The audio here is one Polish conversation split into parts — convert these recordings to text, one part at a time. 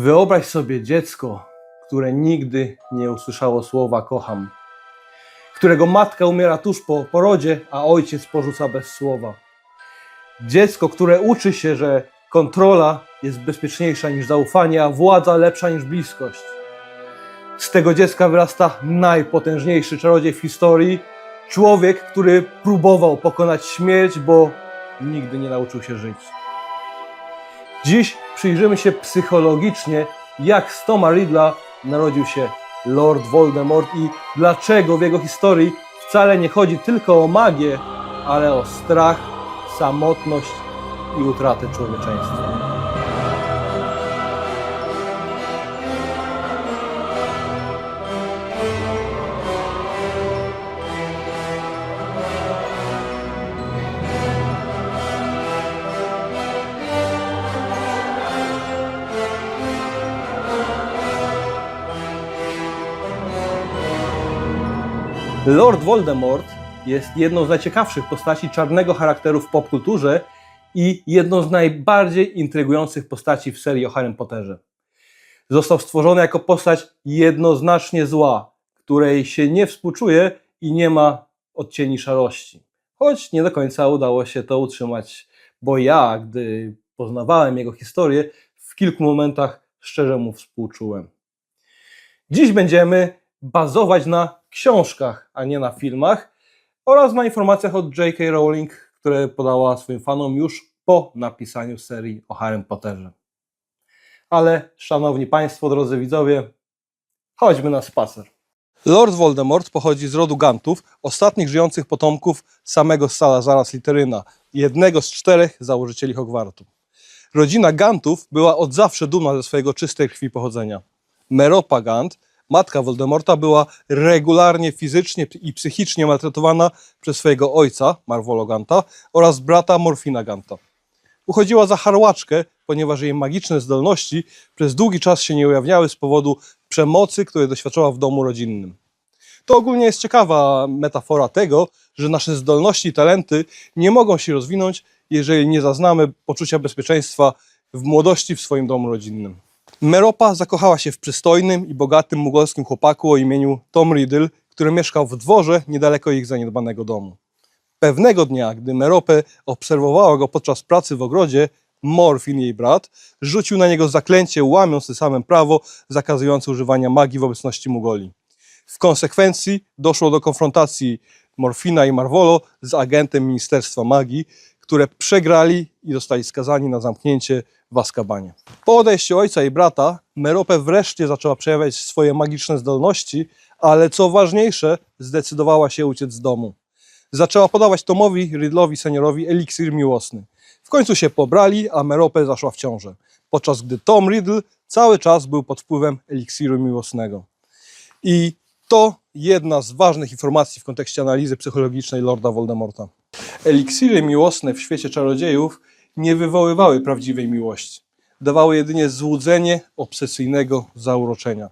Wyobraź sobie dziecko, które nigdy nie usłyszało słowa kocham, którego matka umiera tuż po porodzie, a ojciec porzuca bez słowa. Dziecko, które uczy się, że kontrola jest bezpieczniejsza niż zaufanie, a władza lepsza niż bliskość. Z tego dziecka wyrasta najpotężniejszy czarodziej w historii, człowiek, który próbował pokonać śmierć, bo nigdy nie nauczył się żyć. Dziś przyjrzymy się psychologicznie, jak z Toma narodził się Lord Voldemort i dlaczego w jego historii wcale nie chodzi tylko o magię, ale o strach, samotność i utratę człowieczeństwa. Lord Voldemort jest jedną z najciekawszych postaci czarnego charakteru w popkulturze i jedną z najbardziej intrygujących postaci w serii o Harrym Potterze. Został stworzony jako postać jednoznacznie zła, której się nie współczuje i nie ma odcieni szarości. Choć nie do końca udało się to utrzymać, bo ja, gdy poznawałem jego historię, w kilku momentach szczerze mu współczułem. Dziś będziemy bazować na książkach, a nie na filmach oraz na informacjach od J.K. Rowling, które podała swoim fanom już po napisaniu serii o Harrym Potterze. Ale, szanowni Państwo, drodzy widzowie, chodźmy na spacer. Lord Voldemort pochodzi z rodu Gantów, ostatnich żyjących potomków samego Salazara Slytheryna, jednego z czterech założycieli Hogwartu. Rodzina Gantów była od zawsze dumna ze swojego czystej krwi pochodzenia. Meropa Gant, matka Voldemorta, była regularnie fizycznie i psychicznie maltretowana przez swojego ojca, Marvolo Ganta, oraz brata Morfina Ganta. Uchodziła za harłaczkę, ponieważ jej magiczne zdolności przez długi czas się nie ujawniały z powodu przemocy, której doświadczała w domu rodzinnym. To ogólnie jest ciekawa metafora tego, że nasze zdolności i talenty nie mogą się rozwinąć, jeżeli nie zaznamy poczucia bezpieczeństwa w młodości w swoim domu rodzinnym. Meropa zakochała się w przystojnym i bogatym mugolskim chłopaku o imieniu Tom Riddle, który mieszkał w dworze niedaleko ich zaniedbanego domu. Pewnego dnia, gdy Meropę obserwowała go podczas pracy w ogrodzie, Morfin, jej brat, rzucił na niego zaklęcie, łamiąc tym samym prawo zakazujące używania magii w obecności Mugoli. W konsekwencji doszło do konfrontacji Morfina i Marvolo z agentem Ministerstwa Magii, które przegrali i zostali skazani na zamknięcie w Azkabanie. Po odejściu ojca i brata, Merope wreszcie zaczęła przejawiać swoje magiczne zdolności, ale co ważniejsze, zdecydowała się uciec z domu. Zaczęła podawać Tomowi Riddlowi seniorowi eliksir miłosny. W końcu się pobrali, a Merope zaszła w ciążę, podczas gdy Tom Riddle cały czas był pod wpływem eliksiru miłosnego. I to jedna z ważnych informacji w kontekście analizy psychologicznej Lorda Voldemorta. Eliksiry miłosne w świecie czarodziejów nie wywoływały prawdziwej miłości. Dawały jedynie złudzenie obsesyjnego zauroczenia.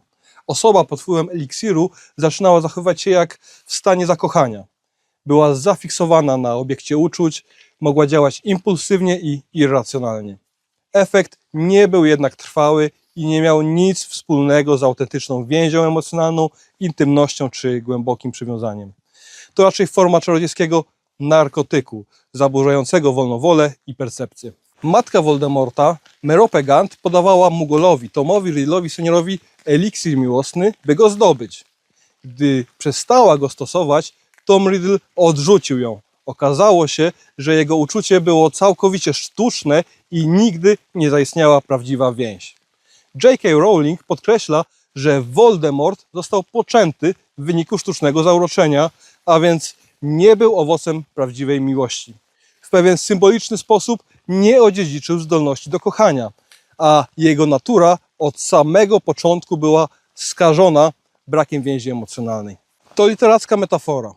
Osoba pod wpływem eliksiru zaczynała zachowywać się jak w stanie zakochania. Była zafiksowana na obiekcie uczuć, mogła działać impulsywnie i irracjonalnie. Efekt nie był jednak trwały i nie miał nic wspólnego z autentyczną więzią emocjonalną, intymnością czy głębokim przywiązaniem. To raczej forma czarodziejskiego narkotyku, zaburzającego wolną wolę i percepcję. Matka Voldemorta, Merope Gant, podawała Mugolowi, Tomowi Riddle'owi seniorowi eliksir miłosny, by go zdobyć. Gdy przestała go stosować, Tom Riddle odrzucił ją. Okazało się, że jego uczucie było całkowicie sztuczne i nigdy nie zaistniała prawdziwa więź. J.K. Rowling podkreśla, że Voldemort został poczęty w wyniku sztucznego zauroczenia, a więc nie był owocem prawdziwej miłości. W pewien symboliczny sposób nie odziedziczył zdolności do kochania, a jego natura od samego początku była skażona brakiem więzi emocjonalnej. To literacka metafora.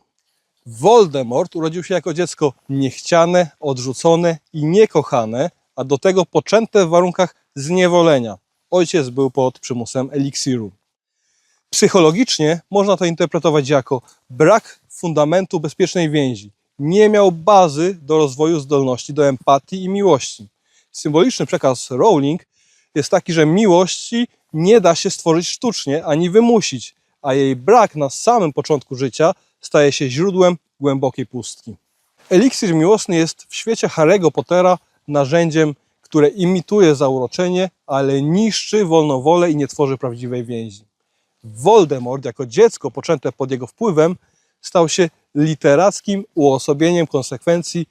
Voldemort urodził się jako dziecko niechciane, odrzucone i niekochane, a do tego poczęte w warunkach zniewolenia. Ojciec był pod przymusem eliksiru. Psychologicznie można to interpretować jako brak fundamentu bezpiecznej więzi. Nie miał bazy do rozwoju zdolności do empatii i miłości. Symboliczny przekaz Rowling jest taki, że miłości nie da się stworzyć sztucznie ani wymusić, a jej brak na samym początku życia staje się źródłem głębokiej pustki. Eliksir miłosny jest w świecie Harry'ego Pottera narzędziem, które imituje zauroczenie, ale niszczy wolną wolę i nie tworzy prawdziwej więzi. Voldemort, jako dziecko poczęte pod jego wpływem, stał się literackim uosobieniem konsekwencji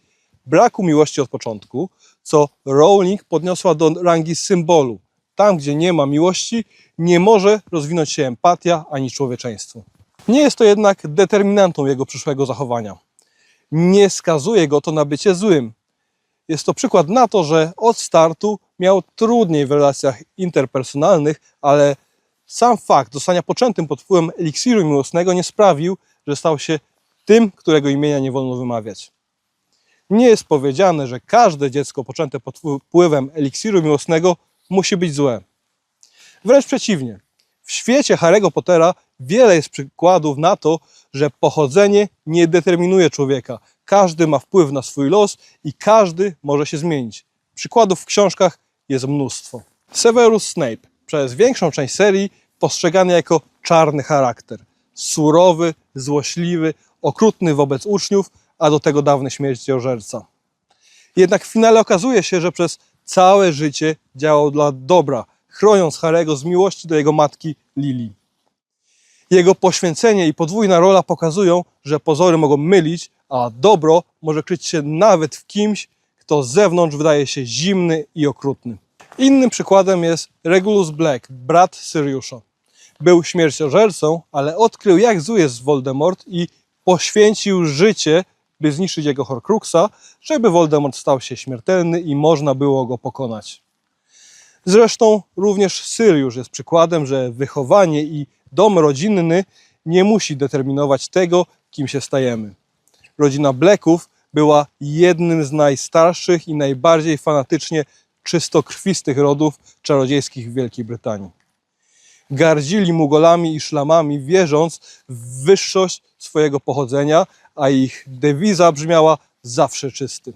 braku miłości od początku, co Rowling podniosła do rangi symbolu. Tam, gdzie nie ma miłości, nie może rozwinąć się empatia ani człowieczeństwo. Nie jest to jednak determinantą jego przyszłego zachowania. Nie skazuje go to na bycie złym. Jest to przykład na to, że od startu miał trudniej w relacjach interpersonalnych, ale sam fakt zostania poczętym pod wpływem eliksiru miłosnego nie sprawił, że stał się tym, którego imienia nie wolno wymawiać. Nie jest powiedziane, że każde dziecko poczęte pod wpływem eliksiru miłosnego musi być złe. Wręcz przeciwnie. W świecie Harry'ego Pottera wiele jest przykładów na to, że pochodzenie nie determinuje człowieka. Każdy ma wpływ na swój los i każdy może się zmienić. Przykładów w książkach jest mnóstwo. Severus Snape przez większą część serii postrzegany jako czarny charakter. Surowy, złośliwy, okrutny wobec uczniów, a do tego dawny śmierciożerca. Jednak w finale okazuje się, że przez całe życie działał dla dobra, chroniąc Harego z miłości do jego matki Lily. Jego poświęcenie i podwójna rola pokazują, że pozory mogą mylić, a dobro może kryć się nawet w kimś, kto z zewnątrz wydaje się zimny i okrutny. Innym przykładem jest Regulus Black, brat Syriusza. Był śmierciożercą, ale odkrył jak zły jest Voldemort i poświęcił życie, by zniszczyć jego Horcruxa, żeby Voldemort stał się śmiertelny i można było go pokonać. Zresztą również Syriusz jest przykładem, że wychowanie i dom rodzinny nie musi determinować tego, kim się stajemy. Rodzina Blacków była jednym z najstarszych i najbardziej fanatycznie czystokrwistych rodów czarodziejskich w Wielkiej Brytanii. Gardzili Mugolami i szlamami, wierząc w wyższość swojego pochodzenia, a ich dewiza brzmiała zawsze czysty.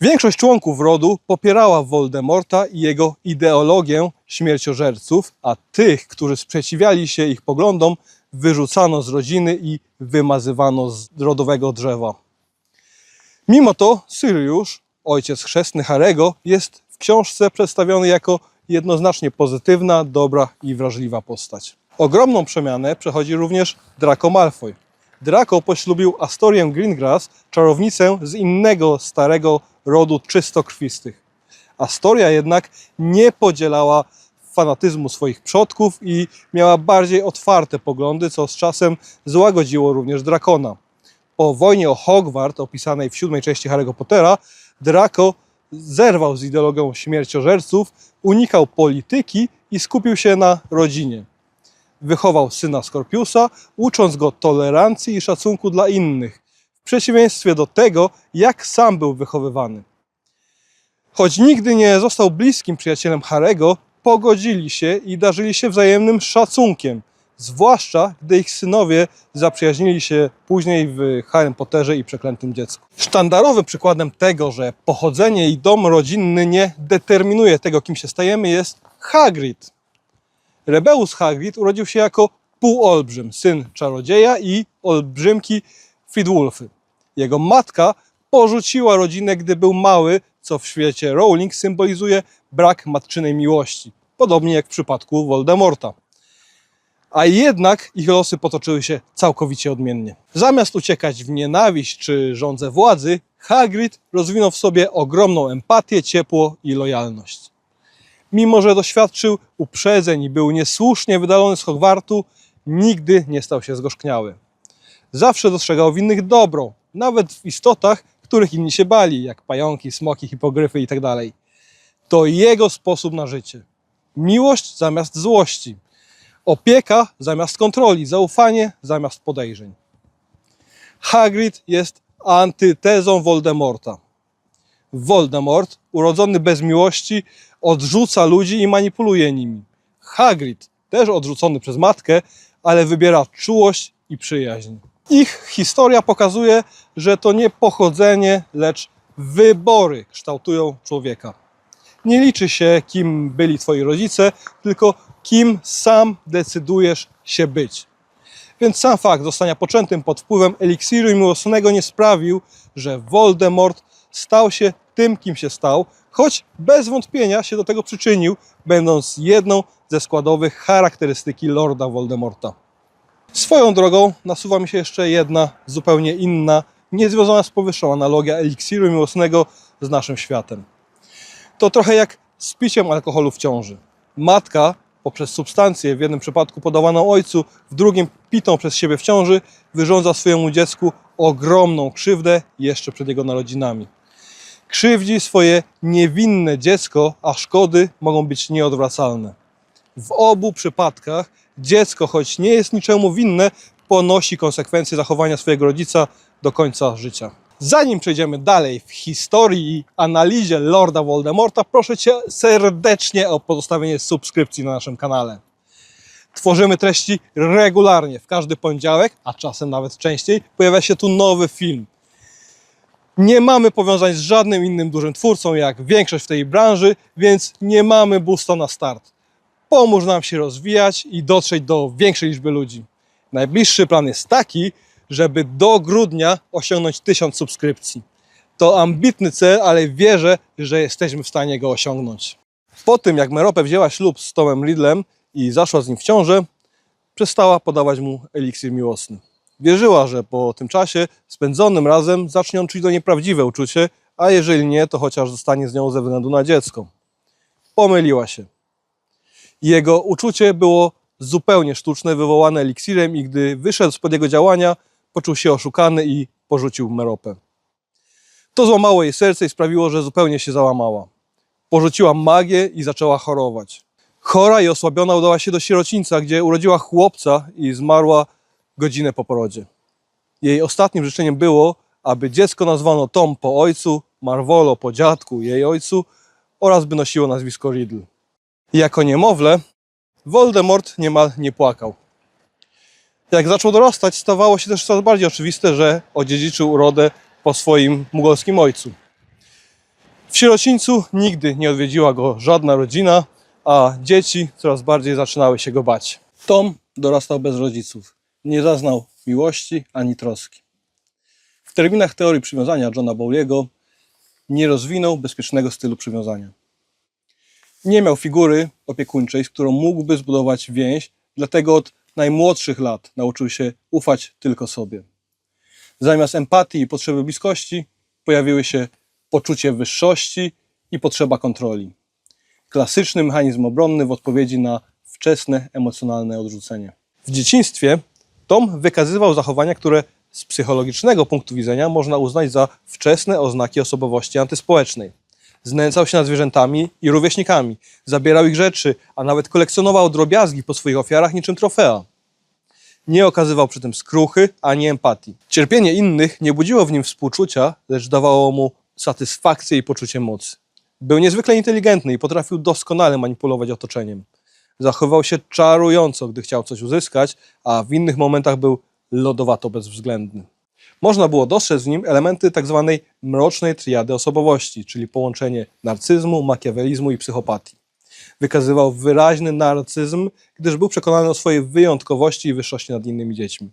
Większość członków rodu popierała Voldemorta i jego ideologię śmierciożerców, a tych, którzy sprzeciwiali się ich poglądom, wyrzucano z rodziny i wymazywano z rodowego drzewa. Mimo to Syriusz, ojciec chrzestny Harego, jest w książce przedstawiony jako jednoznacznie pozytywna, dobra i wrażliwa postać. Ogromną przemianę przechodzi również Draco Malfoy. Draco poślubił Astorię Greengrass, czarownicę z innego starego rodu czystokrwistych. Astoria jednak nie podzielała fanatyzmu swoich przodków i miała bardziej otwarte poglądy, co z czasem złagodziło również Drakona. Po wojnie o Hogwart, opisanej w siódmej części Harry'ego Pottera, Draco zerwał z ideologią śmierciożerców, unikał polityki i skupił się na rodzinie. Wychował syna Skorpiusa, ucząc go tolerancji i szacunku dla innych, w przeciwieństwie do tego, jak sam był wychowywany. Choć nigdy nie został bliskim przyjacielem Harego, pogodzili się i darzyli się wzajemnym szacunkiem, zwłaszcza gdy ich synowie zaprzyjaźnili się później w Harrym Potterze i Przeklętym Dziecku. Sztandarowym przykładem tego, że pochodzenie i dom rodzinny nie determinuje tego, kim się stajemy, jest Hagrid. Rebeus Hagrid urodził się jako półolbrzym, syn czarodzieja i olbrzymki Fidwulfy. Jego matka porzuciła rodzinę, gdy był mały, co w świecie Rowling symbolizuje brak matczynej miłości, podobnie jak w przypadku Voldemorta. A jednak ich losy potoczyły się całkowicie odmiennie. Zamiast uciekać w nienawiść czy żądze władzy, Hagrid rozwinął w sobie ogromną empatię, ciepło i lojalność. Mimo, że doświadczył uprzedzeń i był niesłusznie wydalony z Hogwartu, nigdy nie stał się zgorzkniały. Zawsze dostrzegał w innych dobro, nawet w istotach, których inni się bali, jak pająki, smoki, hipogryfy itd. To jego sposób na życie. Miłość zamiast złości, opieka zamiast kontroli, zaufanie zamiast podejrzeń. Hagrid jest antytezą Voldemorta. Voldemort, urodzony bez miłości, odrzuca ludzi i manipuluje nimi. Hagrid, też odrzucony przez matkę, ale wybiera czułość i przyjaźń. Ich historia pokazuje, że to nie pochodzenie, lecz wybory kształtują człowieka. Nie liczy się, kim byli twoi rodzice, tylko kim sam decydujesz się być. Więc sam fakt zostania poczętym pod wpływem eliksiru miłosnego nie sprawił, że Voldemort stał się tym, kim się stał, choć bez wątpienia się do tego przyczynił, będąc jedną ze składowych charakterystyki Lorda Voldemorta. Swoją drogą nasuwa mi się jeszcze jedna, zupełnie inna, niezwiązana z powyższą analogia eliksiru miłosnego z naszym światem. To trochę jak z piciem alkoholu w ciąży. Matka poprzez substancję, w jednym przypadku podawaną ojcu, w drugim pitą przez siebie w ciąży, wyrządza swojemu dziecku ogromną krzywdę jeszcze przed jego narodzinami. Krzywdzi swoje niewinne dziecko, a szkody mogą być nieodwracalne. W obu przypadkach dziecko, choć nie jest niczemu winne, ponosi konsekwencje zachowania swojego rodzica do końca życia. Zanim przejdziemy dalej w historii i analizie Lorda Voldemorta, proszę Cię serdecznie o pozostawienie subskrypcji na naszym kanale. Tworzymy treści regularnie, w każdy poniedziałek, a czasem nawet częściej, pojawia się tu nowy film. Nie mamy powiązań z żadnym innym dużym twórcą, jak większość w tej branży, więc nie mamy boosta na start. Pomóż nam się rozwijać i dotrzeć do większej liczby ludzi. Najbliższy plan jest taki, żeby do grudnia osiągnąć 1000 subskrypcji. To ambitny cel, ale wierzę, że jesteśmy w stanie go osiągnąć. Po tym, jak Merope wzięła ślub z Tomem Riddlem i zaszła z nim w ciążę, przestała podawać mu eliksir miłosny. Wierzyła, że po tym czasie spędzonym razem zacznie on czuć do niej prawdziwe uczucie, a jeżeli nie, to chociaż zostanie z nią ze względu na dziecko. Pomyliła się. Jego uczucie było zupełnie sztuczne, wywołane eliksirem i gdy wyszedł spod jego działania, poczuł się oszukany i porzucił Meropę. To złamało jej serce i sprawiło, że zupełnie się załamała. Porzuciła magię i zaczęła chorować. Chora i osłabiona udała się do sierocińca, gdzie urodziła chłopca i zmarła godzinę po porodzie. Jej ostatnim życzeniem było, aby dziecko nazwano Tom po ojcu, Marvolo po dziadku, jej ojcu oraz by nosiło nazwisko Riddle. Jako niemowlę Voldemort niemal nie płakał. Jak zaczął dorastać, stawało się też coraz bardziej oczywiste, że odziedziczył urodę po swoim mugolskim ojcu. W sierocińcu nigdy nie odwiedziła go żadna rodzina, a dzieci coraz bardziej zaczynały się go bać. Tom dorastał bez rodziców. Nie zaznał miłości ani troski. W terminach teorii przywiązania Johna Bowley'ego nie rozwinął bezpiecznego stylu przywiązania. Nie miał figury opiekuńczej, z którą mógłby zbudować więź, dlatego od najmłodszych lat nauczył się ufać tylko sobie. Zamiast empatii i potrzeby bliskości pojawiły się poczucie wyższości i potrzeba kontroli. Klasyczny mechanizm obronny w odpowiedzi na wczesne emocjonalne odrzucenie. W dzieciństwie Tom wykazywał zachowania, które z psychologicznego punktu widzenia można uznać za wczesne oznaki osobowości antyspołecznej. Znęcał się nad zwierzętami i rówieśnikami, zabierał ich rzeczy, a nawet kolekcjonował drobiazgi po swoich ofiarach niczym trofea. Nie okazywał przy tym skruchy ani empatii. Cierpienie innych nie budziło w nim współczucia, lecz dawało mu satysfakcję i poczucie mocy. Był niezwykle inteligentny i potrafił doskonale manipulować otoczeniem. Zachowywał się czarująco, gdy chciał coś uzyskać, a w innych momentach był lodowato bezwzględny. Można było dostrzec w nim elementy tzw. mrocznej triady osobowości, czyli połączenie narcyzmu, makiawelizmu i psychopatii. Wykazywał wyraźny narcyzm, gdyż był przekonany o swojej wyjątkowości i wyższości nad innymi dziećmi.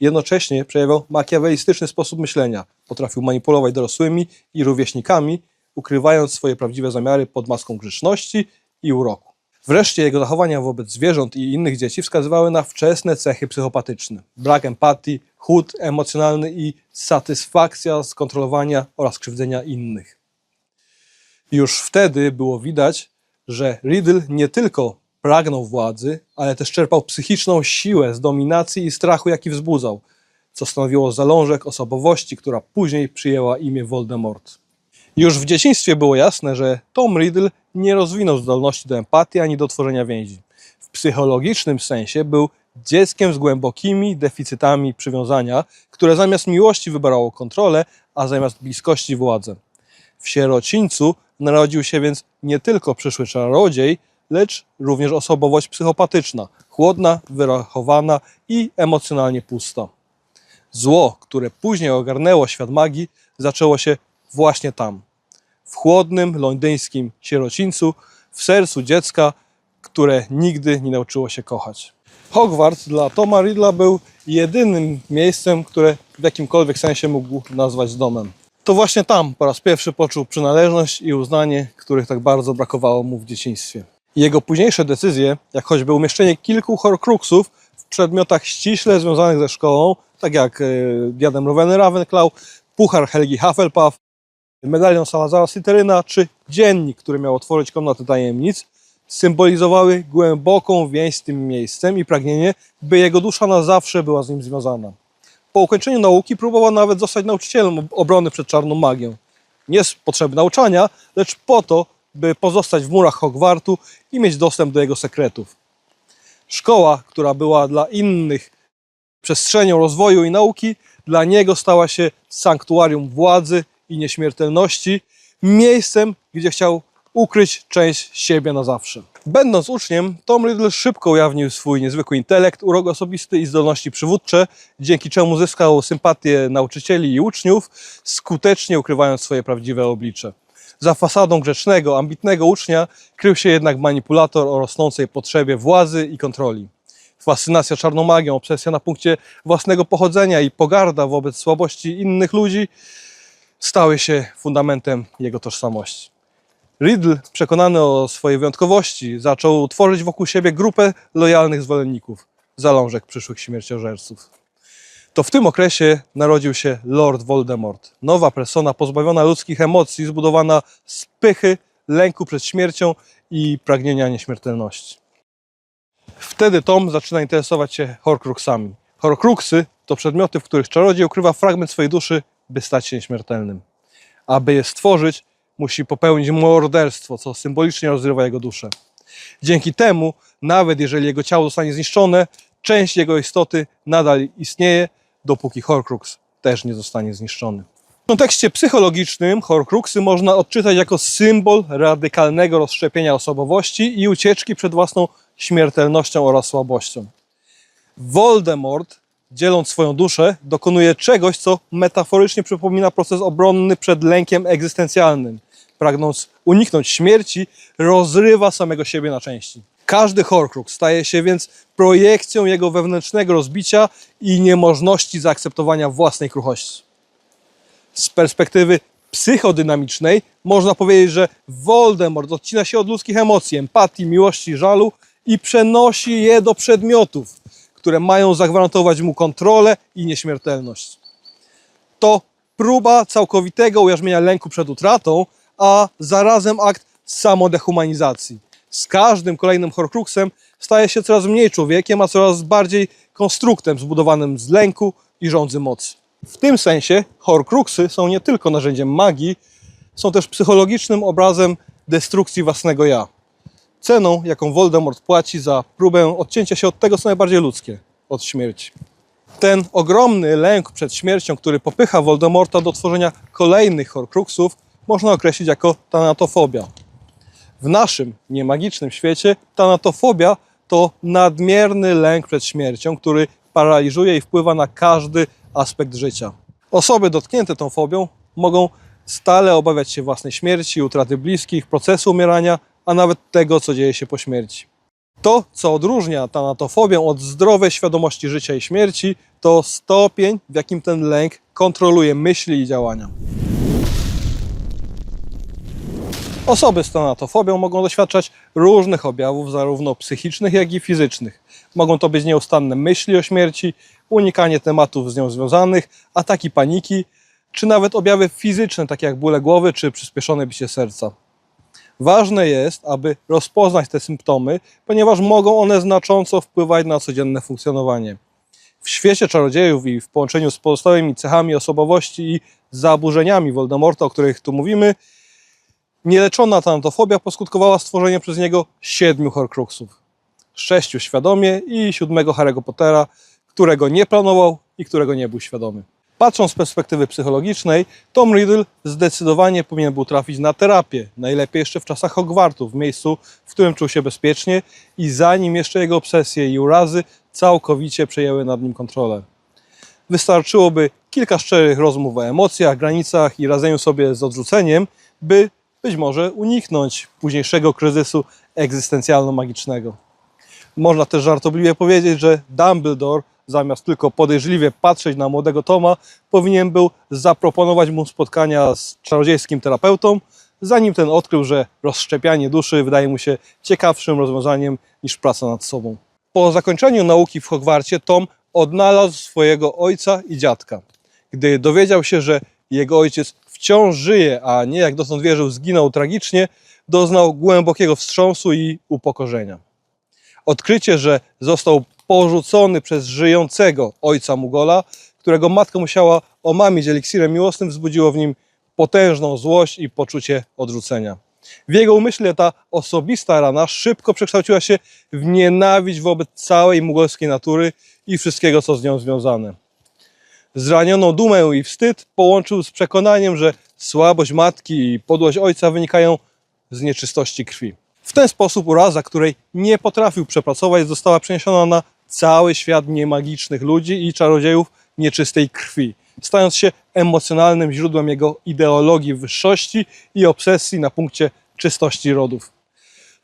Jednocześnie przejawiał makiawelistyczny sposób myślenia. Potrafił manipulować dorosłymi i rówieśnikami, ukrywając swoje prawdziwe zamiary pod maską grzeczności i uroku. Wreszcie jego zachowania wobec zwierząt i innych dzieci wskazywały na wczesne cechy psychopatyczne. Brak empatii, chłód emocjonalny i satysfakcja z kontrolowania oraz krzywdzenia innych. Już wtedy było widać, że Riddle nie tylko pragnął władzy, ale też czerpał psychiczną siłę z dominacji i strachu, jaki wzbudzał, co stanowiło zalążek osobowości, która później przyjęła imię Voldemort. Już w dzieciństwie było jasne, że Tom Riddle nie rozwinął zdolności do empatii ani do tworzenia więzi. W psychologicznym sensie był dzieckiem z głębokimi deficytami przywiązania, które zamiast miłości wybierało kontrolę, a zamiast bliskości władzę. W sierocińcu narodził się więc nie tylko przyszły czarodziej, lecz również osobowość psychopatyczna, chłodna, wyrachowana i emocjonalnie pusta. Zło, które później ogarnęło świat magii, zaczęło się właśnie tam, w chłodnym londyńskim sierocińcu, w sercu dziecka, które nigdy nie nauczyło się kochać. Hogwarts dla Toma Riddla był jedynym miejscem, które w jakimkolwiek sensie mógł nazwać domem. To właśnie tam po raz pierwszy poczuł przynależność i uznanie, których tak bardzo brakowało mu w dzieciństwie. Jego późniejsze decyzje, jak choćby umieszczenie kilku horcruxów w przedmiotach ściśle związanych ze szkołą, tak jak e, diadem Roweny Ravenclaw, puchar Helgi Hufflepuff, medalion Salazara Slytheryna czy dziennik, który miał otworzyć komnatę tajemnic, symbolizowały głęboką więź z tym miejscem i pragnienie, by jego dusza na zawsze była z nim związana. Po ukończeniu nauki próbował nawet zostać nauczycielem ob- obrony przed czarną magią. Nie z potrzeby nauczania, lecz po to, by pozostać w murach Hogwartu i mieć dostęp do jego sekretów. Szkoła, która była dla innych przestrzenią rozwoju i nauki, dla niego stała się sanktuarium władzy i nieśmiertelności, miejscem, gdzie chciał ukryć część siebie na zawsze. Będąc uczniem, Tom Riddle szybko ujawnił swój niezwykły intelekt, urok osobisty i zdolności przywódcze, dzięki czemu zyskał sympatię nauczycieli i uczniów, skutecznie ukrywając swoje prawdziwe oblicze. Za fasadą grzecznego, ambitnego ucznia krył się jednak manipulator o rosnącej potrzebie władzy i kontroli. Fascynacja czarną magią, obsesja na punkcie własnego pochodzenia i pogarda wobec słabości innych ludzi stały się fundamentem jego tożsamości. Riddle, przekonany o swojej wyjątkowości, zaczął tworzyć wokół siebie grupę lojalnych zwolenników, zalążek przyszłych śmierciożerców. To w tym okresie narodził się Lord Voldemort, nowa persona pozbawiona ludzkich emocji, zbudowana z pychy, lęku przed śmiercią i pragnienia nieśmiertelności. Wtedy Tom zaczyna interesować się Horcruxami. Horcruxy to przedmioty, w których czarodziej ukrywa fragment swojej duszy, by stać się nieśmiertelnym. Aby je stworzyć, musi popełnić morderstwo, co symbolicznie rozrywa jego duszę. Dzięki temu, nawet jeżeli jego ciało zostanie zniszczone, część jego istoty nadal istnieje, dopóki Horcrux też nie zostanie zniszczony. W kontekście psychologicznym Horcruxy można odczytać jako symbol radykalnego rozszczepienia osobowości i ucieczki przed własną śmiertelnością oraz słabością. Voldemort, dzieląc swoją duszę, dokonuje czegoś, co metaforycznie przypomina proces obronny przed lękiem egzystencjalnym. Pragnąc uniknąć śmierci, rozrywa samego siebie na części. Każdy Horcrux staje się więc projekcją jego wewnętrznego rozbicia i niemożności zaakceptowania własnej kruchości. Z perspektywy psychodynamicznej można powiedzieć, że Voldemort odcina się od ludzkich emocji, empatii, miłości, żalu i przenosi je do przedmiotów, które mają zagwarantować mu kontrolę i nieśmiertelność. To próba całkowitego ujarzmienia lęku przed utratą, a zarazem akt samodehumanizacji. Z każdym kolejnym Horcruxem staje się coraz mniej człowiekiem, a coraz bardziej konstruktem zbudowanym z lęku i rządzy mocy. W tym sensie Horcruxy są nie tylko narzędziem magii, są też psychologicznym obrazem destrukcji własnego ja. Ceną, jaką Voldemort płaci za próbę odcięcia się od tego, co najbardziej ludzkie od śmierci. Ten ogromny lęk przed śmiercią, który popycha Voldemorta do tworzenia kolejnych Horcruxów, można określić jako tanatofobia. W naszym niemagicznym świecie tanatofobia to nadmierny lęk przed śmiercią, który paraliżuje i wpływa na każdy aspekt życia. Osoby dotknięte tą fobią mogą stale obawiać się własnej śmierci, utraty bliskich, procesu umierania, a nawet tego, co dzieje się po śmierci. To, co odróżnia tanatofobię od zdrowej świadomości życia i śmierci, to stopień, w jakim ten lęk kontroluje myśli i działania. Osoby z tanatofobią mogą doświadczać różnych objawów, zarówno psychicznych, jak i fizycznych. Mogą to być nieustanne myśli o śmierci, unikanie tematów z nią związanych, ataki paniki, czy nawet objawy fizyczne, takie jak bóle głowy czy przyspieszone bicie serca. Ważne jest, aby rozpoznać te symptomy, ponieważ mogą one znacząco wpływać na codzienne funkcjonowanie. W świecie czarodziejów i w połączeniu z pozostałymi cechami osobowości i zaburzeniami Voldemorta, o których tu mówimy, nieleczona tanatofobia poskutkowała stworzeniem przez niego siedmiu Horcruxów. Sześciu świadomie i siódmego Harry'ego Pottera, którego nie planował i którego nie był świadomy. Patrząc z perspektywy psychologicznej, Tom Riddle zdecydowanie powinien był trafić na terapię, najlepiej jeszcze w czasach Hogwartu, w miejscu, w którym czuł się bezpiecznie i zanim jeszcze jego obsesje i urazy całkowicie przejęły nad nim kontrolę. Wystarczyłoby kilka szczerych rozmów o emocjach, granicach i radzeniu sobie z odrzuceniem, by być może uniknąć późniejszego kryzysu egzystencjalno-magicznego. Można też żartobliwie powiedzieć, że Dumbledore zamiast tylko podejrzliwie patrzeć na młodego Toma, powinien był zaproponować mu spotkania z czarodziejskim terapeutą, zanim ten odkrył, że rozszczepianie duszy wydaje mu się ciekawszym rozwiązaniem niż praca nad sobą. Po zakończeniu nauki w Hogwarcie Tom odnalazł swojego ojca i dziadka. Gdy dowiedział się, że jego ojciec wciąż żyje, a nie jak dotąd wierzył, zginął tragicznie, doznał głębokiego wstrząsu i upokorzenia. Odkrycie, że został porzucony przez żyjącego ojca Mugola, którego matka musiała omamić eliksirem miłosnym, wzbudziło w nim potężną złość i poczucie odrzucenia. W jego umyśle ta osobista rana szybko przekształciła się w nienawiść wobec całej mugolskiej natury i wszystkiego, co z nią związane. Zranioną dumę i wstyd połączył z przekonaniem, że słabość matki i podłość ojca wynikają z nieczystości krwi. W ten sposób uraza, której nie potrafił przepracować, została przeniesiona na cały świat niemagicznych ludzi i czarodziejów nieczystej krwi, stając się emocjonalnym źródłem jego ideologii wyższości i obsesji na punkcie czystości rodów.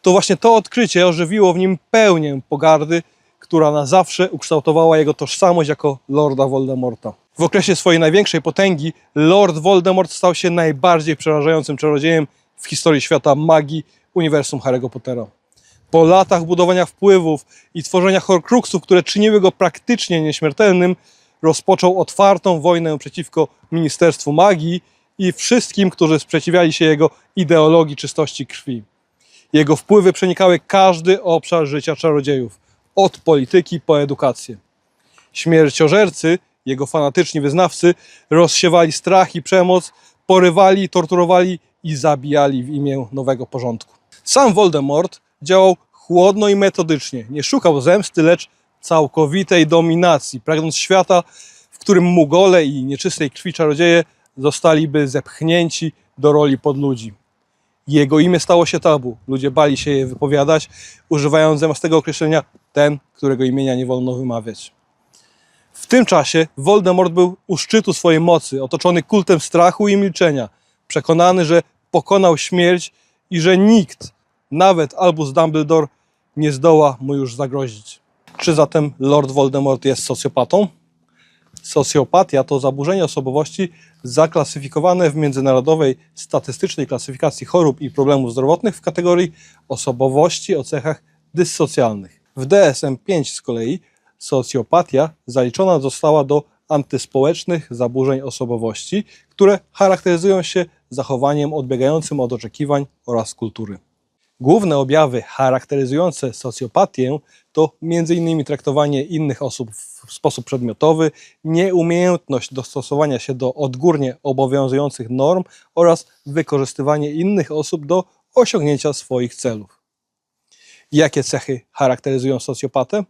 To właśnie to odkrycie ożywiło w nim pełnię pogardy, która na zawsze ukształtowała jego tożsamość jako Lorda Voldemorta. W okresie swojej największej potęgi Lord Voldemort stał się najbardziej przerażającym czarodziejem w historii świata magii uniwersum Harry'ego Pottera. Po latach budowania wpływów i tworzenia horcruxów, które czyniły go praktycznie nieśmiertelnym, rozpoczął otwartą wojnę przeciwko Ministerstwu Magii i wszystkim, którzy sprzeciwiali się jego ideologii czystości krwi. Jego wpływy przenikały każdy obszar życia czarodziejów, od polityki po edukację. Śmierciożercy, jego fanatyczni wyznawcy, rozsiewali strach i przemoc, porywali, torturowali i zabijali w imię nowego porządku. Sam Voldemort działał chłodno i metodycznie. Nie szukał zemsty, lecz całkowitej dominacji, pragnąc świata, w którym Mugole i nieczystej krwi czarodzieje zostaliby zepchnięci do roli podludzi. Jego imię stało się tabu. Ludzie bali się je wypowiadać, używając zamiast tego określenia ten, którego imienia nie wolno wymawiać. W tym czasie Voldemort był u szczytu swojej mocy, otoczony kultem strachu i milczenia, przekonany, że pokonał śmierć i że nikt, nawet Albus Dumbledore, nie zdoła mu już zagrozić. Czy zatem Lord Voldemort jest socjopatą? Socjopatia to zaburzenie osobowości zaklasyfikowane w międzynarodowej statystycznej klasyfikacji chorób i problemów zdrowotnych w kategorii osobowości o cechach dyssocjalnych. W DSM-5 z kolei socjopatia zaliczona została do antyspołecznych zaburzeń osobowości, które charakteryzują się zachowaniem odbiegającym od oczekiwań oraz kultury. Główne objawy charakteryzujące socjopatię to m.in. traktowanie innych osób w sposób przedmiotowy, nieumiejętność dostosowania się do odgórnie obowiązujących norm oraz wykorzystywanie innych osób do osiągnięcia swoich celów. Jakie cechy charakteryzują socjopatę?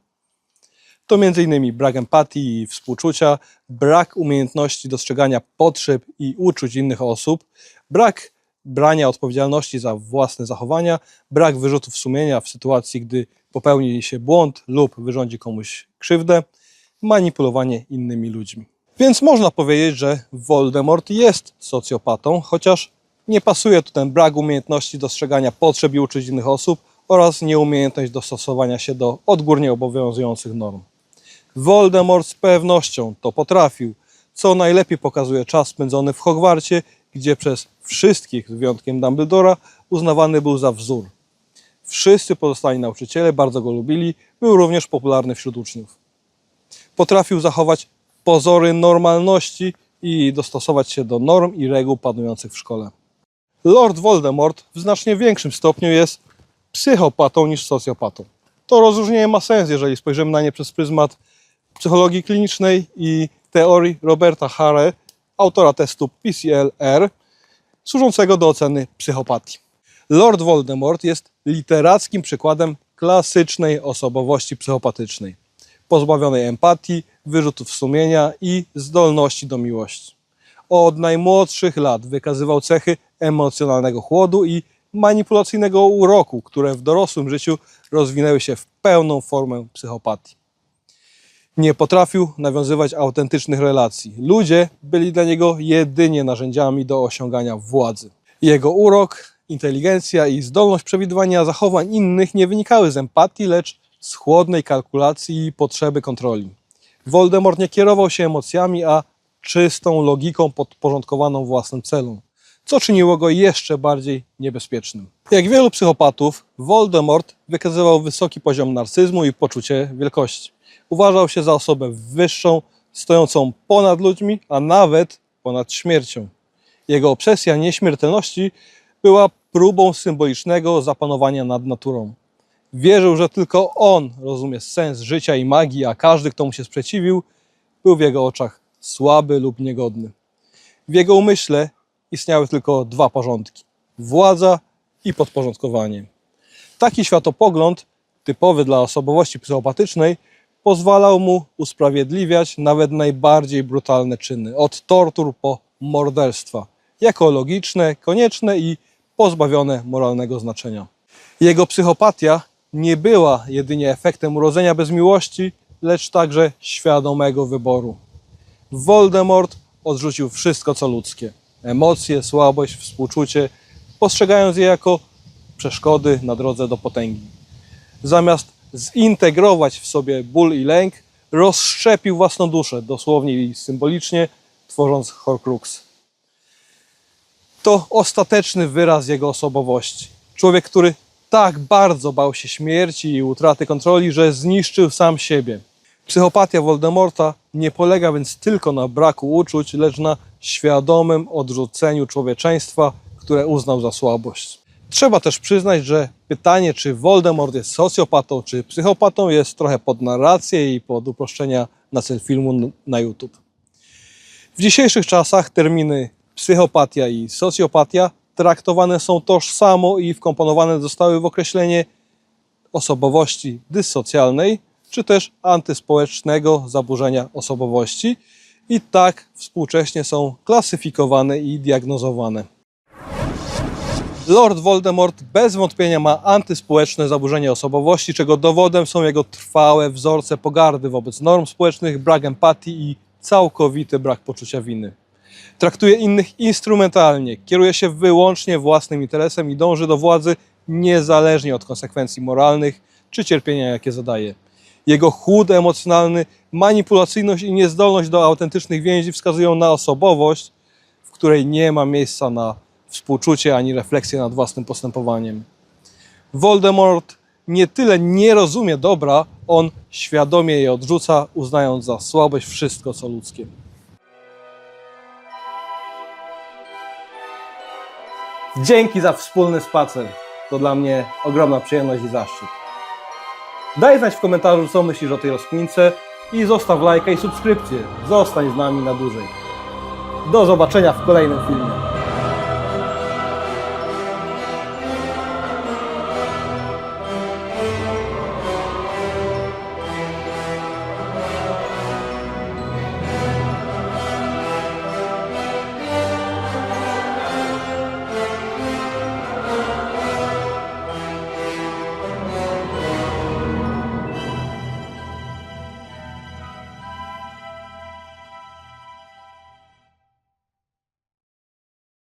To m.in. brak empatii i współczucia, brak umiejętności dostrzegania potrzeb i uczuć innych osób, brak brania odpowiedzialności za własne zachowania, brak wyrzutów sumienia w sytuacji, gdy popełni się błąd lub wyrządzi komuś krzywdę, manipulowanie innymi ludźmi. Więc można powiedzieć, że Voldemort jest socjopatą, chociaż nie pasuje tu ten brak umiejętności dostrzegania potrzeb i uczuć innych osób oraz nieumiejętność dostosowania się do odgórnie obowiązujących norm. Voldemort z pewnością to potrafił, co najlepiej pokazuje czas spędzony w Hogwarcie, gdzie przez wszystkich, z wyjątkiem Dumbledora, uznawany był za wzór. Wszyscy pozostali nauczyciele bardzo go lubili, był również popularny wśród uczniów. Potrafił zachować pozory normalności i dostosować się do norm i reguł panujących w szkole. Lord Voldemort w znacznie większym stopniu jest psychopatą niż socjopatą. To rozróżnienie ma sens, jeżeli spojrzymy na nie przez pryzmat psychologii klinicznej i teorii Roberta Hare, autora testu PCL-R, służącego do oceny psychopatii. Lord Voldemort jest literackim przykładem klasycznej osobowości psychopatycznej, pozbawionej empatii, wyrzutów sumienia i zdolności do miłości. Od najmłodszych lat wykazywał cechy emocjonalnego chłodu i manipulacyjnego uroku, które w dorosłym życiu rozwinęły się w pełną formę psychopatii. Nie potrafił nawiązywać autentycznych relacji. Ludzie byli dla niego jedynie narzędziami do osiągania władzy. Jego urok inteligencja i zdolność przewidywania zachowań innych nie wynikały z empatii, lecz z chłodnej kalkulacji i potrzeby kontroli. Voldemort nie kierował się emocjami, a czystą logiką podporządkowaną własnym celom, co czyniło go jeszcze bardziej niebezpiecznym. Jak wielu psychopatów, Voldemort wykazywał wysoki poziom narcyzmu i poczucie wielkości. Uważał się za osobę wyższą, stojącą ponad ludźmi, a nawet ponad śmiercią. Jego obsesja nieśmiertelności była próbą symbolicznego zapanowania nad naturą. Wierzył, że tylko on rozumie sens życia i magii, a każdy, kto mu się sprzeciwił, był w jego oczach słaby lub niegodny. W jego umyśle istniały tylko dwa porządki: władza i podporządkowanie. Taki światopogląd, typowy dla osobowości psychopatycznej, pozwalał mu usprawiedliwiać nawet najbardziej brutalne czyny, od tortur po morderstwa, jako logiczne, konieczne i pozbawione moralnego znaczenia. Jego psychopatia nie była jedynie efektem urodzenia bez miłości, lecz także świadomego wyboru. Voldemort odrzucił wszystko, co ludzkie: emocje, słabość, współczucie, postrzegając je jako przeszkody na drodze do potęgi. Zamiast zintegrować w sobie ból i lęk, rozszczepił własną duszę, dosłownie i symbolicznie, tworząc Horcrux. To ostateczny wyraz jego osobowości. Człowiek, który tak bardzo bał się śmierci i utraty kontroli, że zniszczył sam siebie. Psychopatia Voldemorta nie polega więc tylko na braku uczuć, lecz na świadomym odrzuceniu człowieczeństwa, które uznał za słabość. Trzeba też przyznać, że pytanie, czy Voldemort jest socjopatą, czy psychopatą, jest trochę pod narrację i pod uproszczenia na cel filmu na YouTube. W dzisiejszych czasach terminy psychopatia i socjopatia traktowane są tożsamo i wkomponowane zostały w określenie osobowości dyssocjalnej, czy też antyspołecznego zaburzenia osobowości i tak współcześnie są klasyfikowane i diagnozowane. Lord Voldemort bez wątpienia ma antyspołeczne zaburzenie osobowości, czego dowodem są jego trwałe wzorce pogardy wobec norm społecznych, brak empatii i całkowity brak poczucia winy. Traktuje innych instrumentalnie, kieruje się wyłącznie własnym interesem i dąży do władzy niezależnie od konsekwencji moralnych czy cierpienia, jakie zadaje. Jego chłód emocjonalny, manipulacyjność i niezdolność do autentycznych więzi wskazują na osobowość, w której nie ma miejsca na współczucie ani refleksję nad własnym postępowaniem. Voldemort nie tyle nie rozumie dobra, on świadomie je odrzuca, uznając za słabość wszystko, co ludzkie. Dzięki za wspólny spacer. To dla mnie ogromna przyjemność i zaszczyt. Daj znać w komentarzu, co myślisz o tej rozkmince i zostaw lajka i subskrypcję. Zostań z nami na dłużej. Do zobaczenia w kolejnym filmie.